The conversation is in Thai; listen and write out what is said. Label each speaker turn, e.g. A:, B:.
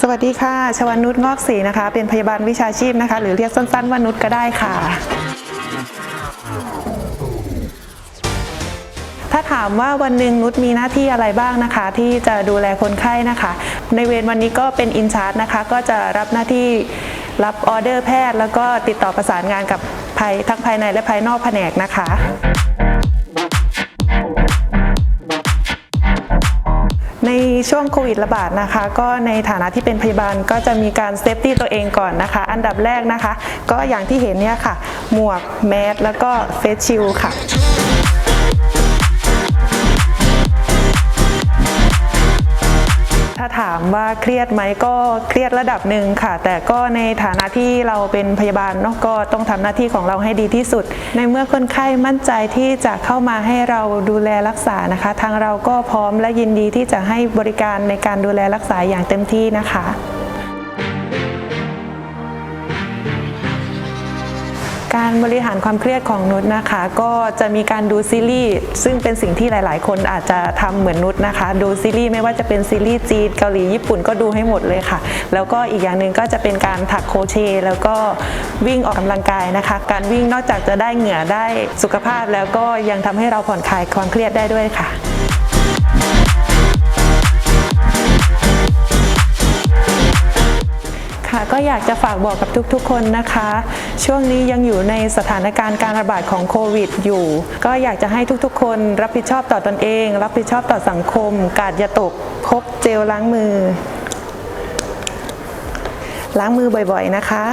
A: สวัสดีค่ะ ชวันนุชงอกศรีนะคะ เป็นพยาบาลวิชาชีพนะคะ หรือเรียกสั้นๆว่านุชก็ได้ค่ะ ถ้าถามว่าวันหนึ่งนุชมีหน้าที่อะไรบ้างนะคะ ที่จะดูแลคนไข้นะคะ ในเวรวันนี้ก็เป็นอินชาร์จนะคะ ก็จะรับหน้าที่รับออเดอร์แพทย์ แล้วก็ติดต่อประสานงานกับภายทั้งภายในและภายนอกแผนกนะคะ ช่วงโควิดระบาดนะคะ ก็ในฐานะที่เป็นพยาบาลก็จะมีการเซฟตี้ตัวเองก่อนนะคะ อันดับแรกนะคะ ก็อย่างที่เห็นเนี่ยค่ะ หมวกแมสแล้วก็เฟสชิลค่ะ ถ้าถามว่าเครียดไหมก็เครียดระดับหนึ่งค่ะ แต่ก็ในฐานะที่เราเป็นพยาบาลเนาะก็ต้องทำหน้าที่ของเราให้ดีที่สุด ในเมื่อคนไข้มั่นใจที่จะเข้ามาให้เราดูแลรักษานะคะ ทางเราก็พร้อมและยินดีที่จะให้บริการในการดูแลรักษาอย่างเต็มที่นะคะ การบริหารความเครียดของนุชนะคะ ก็จะมีการดูซีรีส์ซึ่งเป็นสิ่งที่หลาย ๆ คนอาจจะทำเหมือนนุชนะคะ ดูซีรีส์ไม่ว่าจะเป็นซีรีส์จีนเกาหลีญี่ปุ่นก็ดูให้หมดเลยค่ะ แล้วก็อีกอย่างหนึ่งก็จะเป็นการถักโครเช แล้วก็วิ่งออกกำลังกายนะคะ การวิ่งนอกจากจะได้เหงื่อได้สุขภาพแล้วก็ยังทำให้เราผ่อนคลายความเครียดได้ด้วยค่ะ อยากจะฝากบอกกับทุกๆ คนนะคะ ช่วงนี้ยังอยู่ในสถานการณ์การระบาดของโควิดอยู่ ก็อยากจะให้ทุกๆ คนรับผิดชอบต่อตอนเอง รับผิดชอบต่อสังคม กาดอย่าตกพกเจลล้างมือ ล้างมือบ่อยๆนะคะ